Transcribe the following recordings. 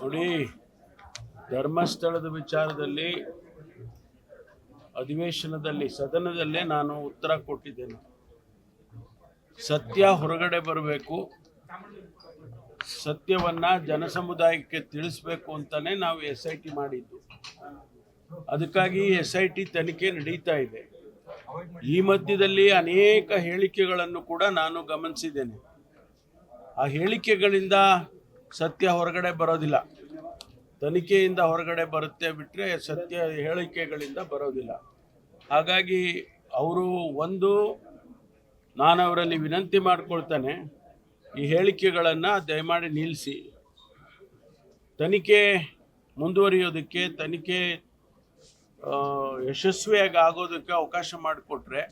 ನೋಡಿ, ಧರ್ಮಸ್ಥಳದ ವಿಚಾರದಲ್ಲಿ, ಅಧಿವೇಶನದಲ್ಲಿ, ಸದನದಲ್ಲೇ ನಾನು ಉತ್ತರ ಕೊಟ್ಟಿದ್ದೇನೆ. ಸತ್ಯ ಹೊರಗಡೆ ಬರಬೇಕು. ಸತ್ಯವನ್ನ ಜನಸಮುದಾಯಕ್ಕೆ ತಿಳಿಸ್ಬೇಕು ಅಂತಾನೆ ನಾವು ಎಸ್ ಐ ಟಿ ಮಾಡಿದ್ದು. ಅದಕ್ಕಾಗಿ ಎಸ್ ಐ ಟಿ ತನಿಖೆ ನಡೀತಾ ಇದೆ. ಈ ಮಧ್ಯದಲ್ಲಿ ಅನೇಕ ಹೇಳಿಕೆಗಳನ್ನು ಕೂಡ ನಾನು ಗಮನಿಸಿದ್ದೇನೆ. ಆ ಹೇಳಿಕೆಗಳಿಂದ ಸತ್ಯ ಹೊರಗಡೆ ಬರೋದಿಲ್ಲ. ತನಿಖೆಯಿಂದ ಹೊರಗಡೆ ಬರುತ್ತೆ ಬಿಟ್ಟರೆ ಸತ್ಯ ಹೇಳಿಕೆಗಳಿಂದ ಬರೋದಿಲ್ಲ. ಹಾಗಾಗಿ ಅವರು ಒಂದು ನಾನು ಅವರಲ್ಲಿ ವಿನಂತಿ ಮಾಡಿಕೊಳ್ತೇನೆ, ಈ ಹೇಳಿಕೆಗಳನ್ನು ದಯಮಾಡಿ ನಿಲ್ಲಿಸಿ. ತನಿಖೆ ಮುಂದುವರಿಯೋದಕ್ಕೆ, ತನಿಖೆ ಯಶಸ್ವಿಯಾಗಿ ಆಗೋದಕ್ಕೆ ಅವಕಾಶ ಮಾಡಿಕೊಟ್ರೆ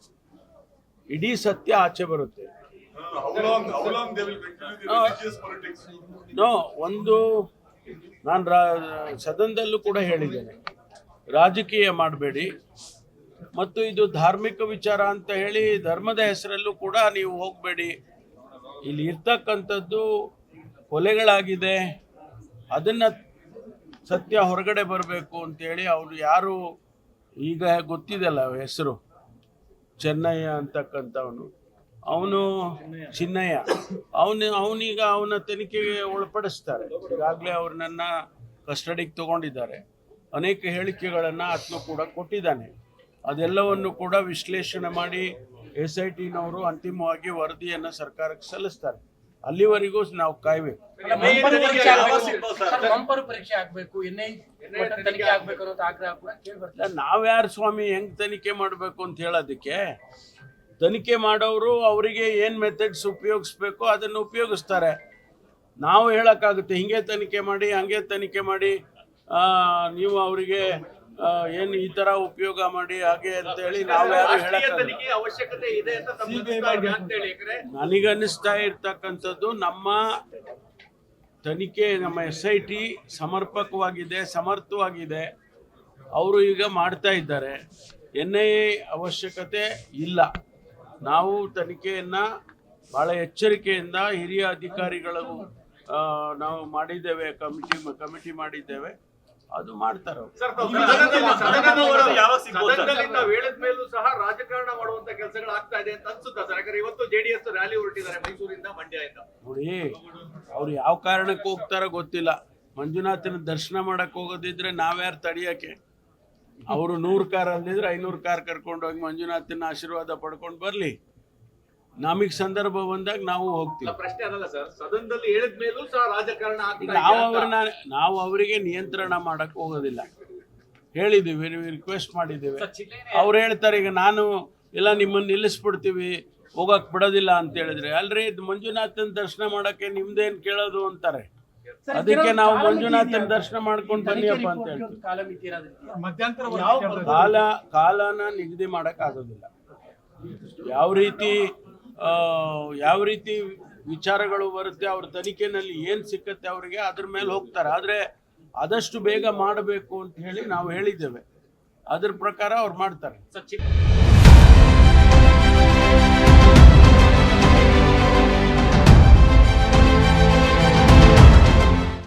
ಇಡೀ ಸತ್ಯ ಆಚೆ ಬರುತ್ತೆ. ನೋ ಒಂದು ನಾನು ಸದನದಲ್ಲೂ ಕೂಡ ಹೇಳಿದ್ದೇನೆ. ರಾಜಕೀಯ ಮಾಡಬೇಡಿ. ಮತ್ತು ಇದು ಧಾರ್ಮಿಕ ವಿಚಾರ ಅಂತ ಹೇಳಿ ಧರ್ಮದ ಹೆಸರಲ್ಲೂ ಕೂಡ ನೀವು ಹೋಗಬೇಡಿ. ಇಲ್ಲಿ ಇರ್ತಕ್ಕಂಥದ್ದು ಕೊಲೆಗಳಾಗಿದೆ. ಅದನ್ನು ಸತ್ಯ ಹೊರಗಡೆ ಬರಬೇಕು ಅಂತೇಳಿ ಅವರು ಯಾರು ಈಗ ಗೊತ್ತಿದೆಲ್ಲ ಹೆಸರು. ಚೆನ್ನಯ್ಯ ಅಂತಕ್ಕಂಥವನು. ಅವನು ಚಿನ್ನಯ್ಯ. ಅವನು ಅವನೀಗ ಅವನ ತನಿಖೆಗೆ ಒಳಪಡಿಸ್ತಾರೆ. ಈಗಾಗಲೇ ಅವ್ರನ್ನ ಕಸ್ಟಡಿಗೆ ತಗೊಂಡಿದ್ದಾರೆ. ಅನೇಕ ಹೇಳಿಕೆಗಳನ್ನು ಆತನು ಕೂಡ ಕೊಟ್ಟಿದ್ದಾನೆ. ಅದೆಲ್ಲವನ್ನು ಕೂಡ ವಿಶ್ಲೇಷಣೆ ಮಾಡಿ ಎಸ್ ಐ ಟಿನವರು ಅಂತಿಮವಾಗಿ ವರದಿಯನ್ನು ಸರ್ಕಾರಕ್ಕೆ ಸಲ್ಲಿಸ್ತಾರೆ. ಅಲ್ಲಿವರೆಗೂ ನಾವು ಕಾಯ್ಬೇಕು. ನಾವ್ಯಾರು ಸ್ವಾಮಿ ಹೆಂಗ್ ತನಿಖೆ ಮಾಡಬೇಕು ಅಂತ ಹೇಳೋದಕ್ಕೆ ತನಿಖೆ ಮಾಡೋರು ಅವರಿಗೆ ಏನು ಮೆಥಡ್ಸ್ ಉಪಯೋಗಿಸ್ಬೇಕು ಅದನ್ನು ಉಪಯೋಗಿಸ್ತಾರೆ. ನಾವು ಹೇಳೋಕ್ಕಾಗುತ್ತೆ ಹಿಂಗೆ ತನಿಖೆ ಮಾಡಿ ಹಂಗೆ ತನಿಖೆ ಮಾಡಿ ಆ, ನೀವು ಅವರಿಗೆ ಏನು ಈ ಥರ ಉಪಯೋಗ ಮಾಡಿ ಹಾಗೆ ಅಂತೇಳಿ ನಾವು ಯಾರು ರಾಷ್ಟ್ರೀಯ ಹೇಳೋಕ್ಕಾಗಲ್ಲ. ಅವಶ್ಯಕತೆ ಇದೆ ಅಂತ ಅಭಿಪ್ರಾಯ ಅಂತೇಳಿ ಯಾಕಂದ್ರೆ ನನಗನ್ನಿಸ್ತಾ ಇರ್ತಕ್ಕಂಥದ್ದು ನಮ್ಮ ತನಿಖೆ ನಮ್ಮ ಎಸ್ ಐ ಟಿ ಸಮರ್ಪಕವಾಗಿದೆ ಸಮರ್ಥವಾಗಿದೆ. ಅವರು ಈಗ ಮಾಡ್ತಾ ಇದ್ದಾರೆ. ಎನ್ ಐ ಎ ಅವಶ್ಯಕತೆ ಇಲ್ಲ. ನಾವು ತನಿಖೆಯನ್ನು ಭಾಳ ಎಚ್ಚರಿಕೆಯಿಂದ ಹಿರಿಯ ಅಧಿಕಾರಿಗಳು ನಾವು ಮಾಡಿದ್ದೇವೆ ಕಮಿಟಿ ಕಮಿಟಿ ಮಾಡಿದ್ದೇವೆ. ಅದು ಮಾಡ್ತಾರೆ ಮೇಲೂ ಸಹ ರಾಜಕಾರಣ ಮಾಡುವಂತ ಕೆಲಸಗಳು ಆಗ್ತಾ ಇದೆ ಅಂತ ಅನ್ಸುತ್ತಾ ಸರ್? ಯಾಕಂದ್ರೆ ಇವತ್ತು ಜೆಡಿಎಸ್ ರ್ಯಾಲಿ ಹೊರಟಿದ್ದಾರೆ ಮೈಸೂರಿಂದ ಮಂಡ್ಯದಿಂದ. ನೋಡಿ ಅವ್ರು ಯಾವ ಕಾರಣಕ್ಕೆ ಹೋಗ್ತಾರೋ ಗೊತ್ತಿಲ್ಲ. ಮಂಜುನಾಥನ ದರ್ಶನ ಮಾಡಕ್ ಹೋಗೋದಿದ್ರೆ ನಾವ್ಯಾರು ತಡಿಯಕ್ಕೆ? ಅವರು ನೂರು ಕಾರ್ ಅಲ್ಲಿದ್ರೆ ಐನೂರು ಕಾರ್ ಕರ್ಕೊಂಡು ಹೋಗಿ ಮಂಜುನಾಥನ ಆಶೀರ್ವಾದ ಪಡ್ಕೊಂಡು ಬರ್ಲಿ. ನಮಗೆ ಸಂದರ್ಭ ಬಂದಾಗ ನಾವು ಹೋಗ್ತೀವಿ. ಪ್ರಶ್ನೆ ಅದಲ್ಲ ಸರ್. ಸದನದಲ್ಲಿ ಹೇಳಿದ ಮೇಲೂ ಸಹ ರಾಜಕಾರಣ ನಾವು ಅವ್ರನ್ನ ನಾವು ಅವರಿಗೆ ನಿಯಂತ್ರಣ ಮಾಡಕ್ ಹೋಗೋದಿಲ್ಲ. ಹೇಳಿದ್ದೀವಿ ರಿಕ್ವೆಸ್ಟ್ ಮಾಡಿದ್ದೀವಿ. ಅವ್ರು ಹೇಳ್ತಾರೆ ಈಗ ನಾನು ಇಲ್ಲ ನಿಮ್ಮನ್ನು ನಿಲ್ಲಿಸ್ಬಿಡ್ತೀವಿ ಹೋಗಕ್ ಬಿಡೋದಿಲ್ಲ ಅಂತ ಹೇಳಿದ್ರೆ. ಅಲ್ರಿ ಇದು ಮಂಜುನಾಥನ ದರ್ಶನ ಮಾಡಕ್ಕೆ ನಿಮ್ದೇನ್ ಕೇಳೋದು ಅಂತಾರೆ? ಅದಕ್ಕೆ ನಾವು ಮಂಜುನಾಥನ ದರ್ಶನ ಮಾಡ್ಕೊಂಡು ಬನ್ನಿಯಪ್ಪ ಅಂತ ಹೇಳ್ತೀವಿ. ಕಾಲ ಕಾಲನ ನಿಗದಿ ಮಾಡಕ್ ಆಗೋದಿಲ್ಲ ಯಾವ ರೀತಿ ಆ, ಯಾವ ರೀತಿ ವಿಚಾರಗಳು ಬರುತ್ತೆ ಅವ್ರ ತನಿಖೆನಲ್ಲಿ ಏನ್ ಸಿಕ್ಕತ್ತೆ ಅವರಿಗೆ ಅದ್ರ ಮೇಲೆ ಹೋಗ್ತಾರೆ. ಆದ್ರೆ ಆದಷ್ಟು ಬೇಗ ಮಾಡಬೇಕು ಅಂತ ಹೇಳಿ ನಾವು ಹೇಳಿದ್ದೇವೆ. ಅದ್ರ ಪ್ರಕಾರ ಅವ್ರು ಮಾಡ್ತಾರೆ. ಸಚಿವ